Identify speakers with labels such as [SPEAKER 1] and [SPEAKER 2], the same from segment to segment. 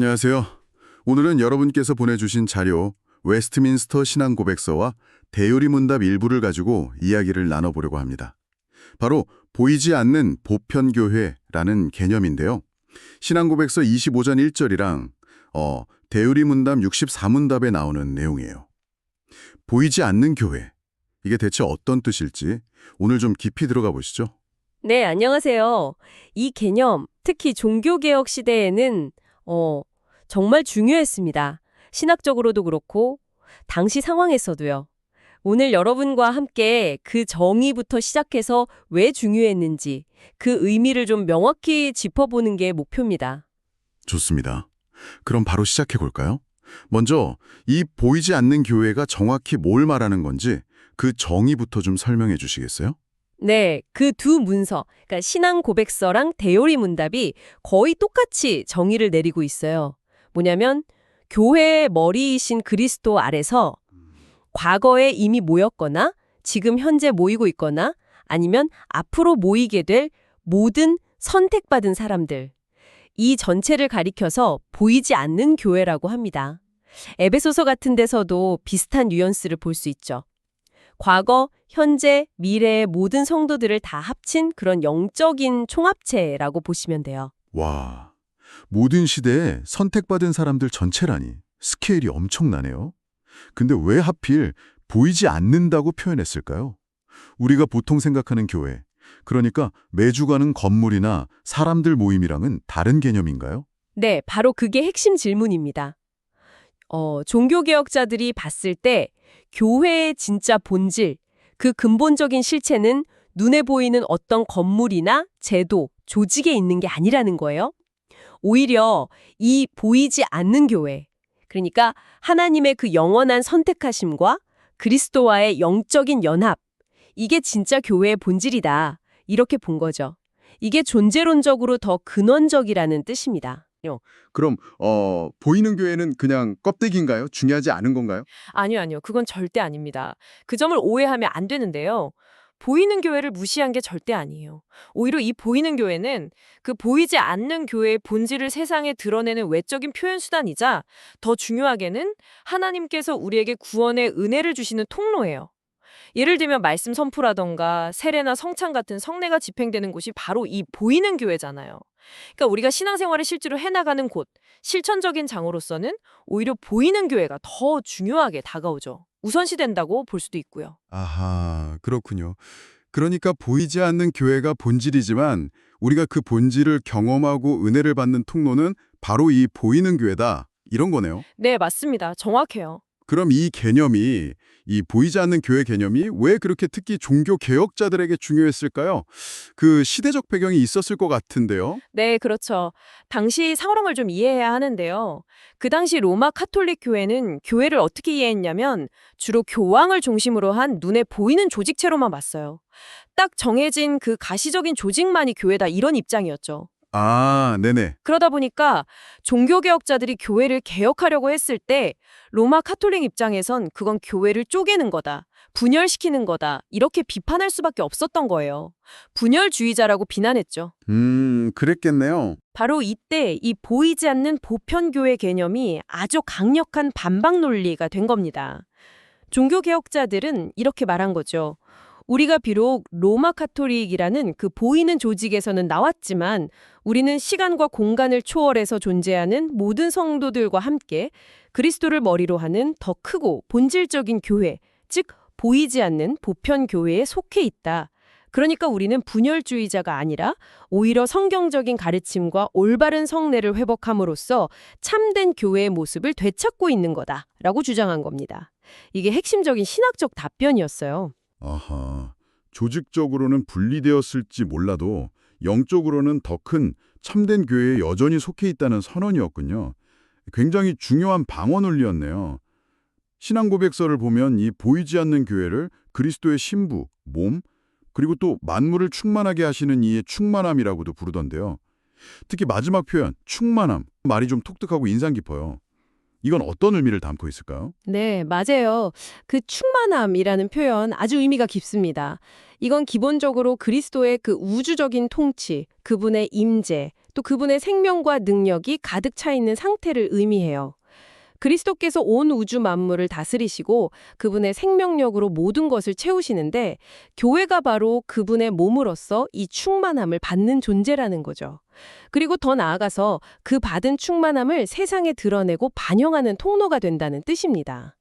[SPEAKER 1] 안녕하세요. 오늘은 여러분께서 보내주신 자료 웨스트민스터 신앙 고백서와 대요리 문답 일부를 가지고 이야기를 나눠보려고 합니다. 바로 보이지 않는 보편교회라는 개념인데요. 신앙 고백서 25장 1절이랑 어, 대요리 문답 64문답에 나오는 내용이에요. 보이지 않는 교회. 이게 대체 어떤 뜻일지 오늘 좀 깊이 들어가 보시죠.
[SPEAKER 2] 네, 안녕하세요. 이 개념, 특히 종교개혁 시대에는 어, 정말 중요했습니다. 신학적으로도 그렇고 당시 상황에서도요. 오늘 여러분과 함께 그 정의부터 시작해서 왜 중요했는지 그 의미를 좀 명확히 짚어보는 게 목표입니다.
[SPEAKER 1] 좋습니다. 그럼 바로 시작해 볼까요? 먼저 이 보이지 않는 교회가 정확히 뭘 말하는 건지 그 정의부터 좀 설명해 주시겠어요?
[SPEAKER 2] 네, 그 두 문서, 그러니까 신앙 고백서랑 대요리 문답이 거의 똑같이 정의를 내리고 있어요. 뭐냐면 교회의 머리이신 그리스도 아래서 과거에 이미 모였거나 지금 현재 모이고 있거나 아니면 앞으로 모이게 될 모든 선택받은 사람들. 이 전체를 가리켜서 보이지 않는 교회라고 합니다. 에베소서 같은 데서도 비슷한 뉘앙스를 볼 수 있죠. 과거, 현재, 미래의 모든 성도들을 다 합친 그런 영적인 총합체라고 보시면 돼요.
[SPEAKER 1] 와, 모든 시대에 선택받은 사람들 전체라니 스케일이 엄청나네요. 근데 왜 하필 보이지 않는다고 표현했을까요? 우리가 보통 생각하는 교회, 그러니까 매주 가는 건물이나 사람들 모임이랑은 다른 개념인가요?
[SPEAKER 2] 네, 바로 그게 핵심 질문입니다. 어, 종교개혁자들이 봤을 때 교회의 진짜 본질, 그 근본적인 실체는 눈에 보이는 어떤 건물이나 제도, 조직에 있는 게 아니라는 거예요. 오히려 이 보이지 않는 교회, 그러니까 하나님의 그 영원한 선택하심과 그리스도와의 영적인 연합, 이게 진짜 교회의 본질이다. 이렇게 본 거죠. 이게 존재론적으로 더 근원적이라는 뜻입니다.
[SPEAKER 3] 그럼 어 보이는 교회는 그냥 껍데기인가요? 중요하지 않은 건가요?
[SPEAKER 4] 아니요, 아니요. 그건 절대 아닙니다. 그 점을 오해하면 안 되는데요. 보이는 교회를 무시한 게 절대 아니에요. 오히려 이 보이는 교회는 그 보이지 않는 교회의 본질을 세상에 드러내는 외적인 표현 수단이자 더 중요하게는 하나님께서 우리에게 구원의 은혜를 주시는 통로예요. 예를 들면 말씀 선포라던가 세례나 성찬 같은 성례가 집행되는 곳이 바로 이 보이는 교회잖아요. 그러니까 우리가 신앙생활을 실제로 해나가는 곳, 실천적인 장으로서는 오히려 보이는 교회가 더 중요하게 다가오죠. 우선시된다고 볼 수도 있고요.
[SPEAKER 3] 아하, 그렇군요. 그러니까 보이지 않는 교회가 본질이지만 우리가 그 본질을 경험하고 은혜를 받는 통로는 바로 이 보이는 교회다. 이런 거네요.
[SPEAKER 4] 네, 맞습니다. 정확해요.
[SPEAKER 3] 그럼 이 개념이 이 보이지 않는 교회 개념이 왜 그렇게 특히 종교 개혁자들에게 중요했을까요? 그 시대적 배경이 있었을 것 같은데요.
[SPEAKER 4] 네, 그렇죠. 당시 상황을 좀 이해해야 하는데요. 그 당시 로마 카톨릭 교회는 교회를 어떻게 이해했냐면 주로 교황을 중심으로 한 눈에 보이는 조직체로만 봤어요. 딱 정해진 그 가시적인 조직만이 교회다 이런 입장이었죠.
[SPEAKER 3] 아, 네네.
[SPEAKER 4] 그러다 보니까 종교개혁자들이 교회를 개혁하려고 했을 때 로마 카톨릭 입장에선 그건 교회를 쪼개는 거다, 분열시키는 거다 이렇게 비판할 수밖에 없었던 거예요. 분열주의자라고 비난했죠.
[SPEAKER 3] 음, 그랬겠네요.
[SPEAKER 4] 바로 이때 이 보이지 않는 보편교회 개념이 아주 강력한 반박 논리가 된 겁니다. 종교개혁자들은 이렇게 말한 거죠. 우리가 비록 로마 카톨릭이라는 그 보이는 조직에서는 나왔지만 우리는 시간과 공간을 초월해서 존재하는 모든 성도들과 함께 그리스도를 머리로 하는 더 크고 본질적인 교회, 즉 보이지 않는 보편 교회에 속해 있다. 그러니까 우리는 분열주의자가 아니라 오히려 성경적인 가르침과 올바른 성례를 회복함으로써 참된 교회의 모습을 되찾고 있는 거다라고 주장한 겁니다. 이게 핵심적인 신학적 답변이었어요.
[SPEAKER 3] 아하, 조직적으로는 분리되었을지 몰라도 영적으로는 더 큰 참된 교회에 여전히 속해 있다는 선언이었군요. 굉장히 중요한 방어 논리였네요. 신앙 고백서를 보면 이 보이지 않는 교회를 그리스도의 신부, 몸, 그리고 또 만물을 충만하게 하시는 이의 충만함이라고도 부르던데요. 특히 마지막 표현, 충만함, 말이 좀 독특하고 인상 깊어요. 이건 어떤 의미를 담고 있을까요?
[SPEAKER 2] 네, 맞아요. 그 충만함이라는 표현 아주 의미가 깊습니다. 이건 기본적으로 그리스도의 그 우주적인 통치, 그분의 임재,
[SPEAKER 4] 또 그분의 생명과 능력이 가득 차 있는 상태를 의미해요. 그리스도께서 온 우주 만물을 다스리시고 그분의 생명력으로 모든 것을 채우시는데 교회가 바로 그분의 몸으로서 이 충만함을 받는 존재라는 거죠. 그리고 더 나아가서 그 받은 충만함을 세상에 드러내고 반영하는 통로가 된다는 뜻입니다.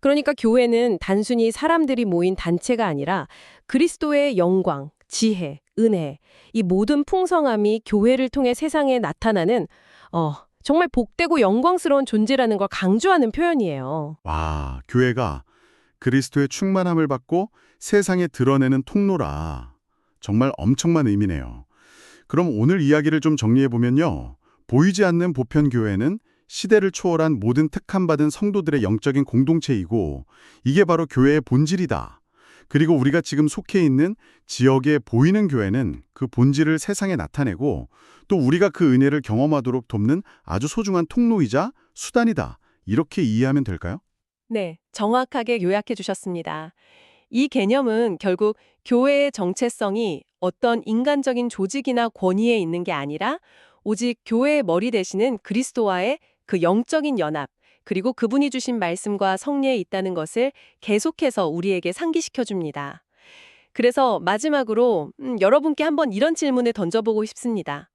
[SPEAKER 4] 그러니까 교회는 단순히 사람들이 모인 단체가 아니라 그리스도의 영광, 지혜, 은혜, 이 모든 풍성함이 교회를 통해 세상에 나타나는 어, 정말 복되고 영광스러운 존재라는 걸 강조하는 표현이에요.
[SPEAKER 3] 와, 교회가 그리스도의 충만함을 받고 세상에 드러내는 통로라. 정말 엄청난 의미네요. 그럼 오늘 이야기를 좀 정리해 보면요. 보이지 않는 보편 교회는 시대를 초월한 모든 택함받은 성도들의 영적인 공동체이고 이게 바로 교회의 본질이다. 그리고 우리가 지금 속해 있는 지역에 보이는 교회는 그 본질을 세상에 나타내고 또 우리가 그 은혜를 경험하도록 돕는 아주 소중한 통로이자 수단이다. 이렇게 이해하면 될까요?
[SPEAKER 2] 네, 정확하게 요약해 주셨습니다. 이 개념은 결국 교회의 정체성이 어떤 인간적인 조직이나 권위에 있는 게 아니라 오직 교회의 머리 되시는 그리스도와의 그 영적인 연합, 그리고 그분이 주신 말씀과 성례에 있다는 것을 계속해서 우리에게 상기시켜 줍니다. 그래서 마지막으로 음, 여러분께 한번 이런 질문을 던져보고 싶습니다.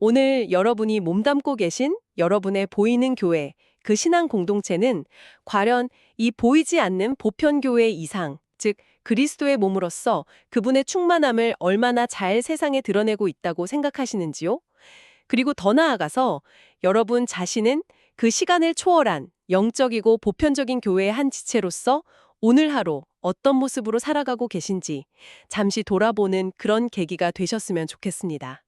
[SPEAKER 2] 오늘 여러분이 몸담고 계신 여러분의 보이는 교회, 그 신앙 공동체는 과연 이 보이지 않는 보편교회 이상, 즉 그리스도의 몸으로서 그분의 충만함을 얼마나 잘 세상에 드러내고 있다고 생각하시는지요? 그리고 더 나아가서 여러분 자신은 그 시간을 초월한 영적이고 보편적인 교회의 한 지체로서 오늘 하루 어떤 모습으로 살아가고 계신지 잠시 돌아보는 그런 계기가 되셨으면 좋겠습니다.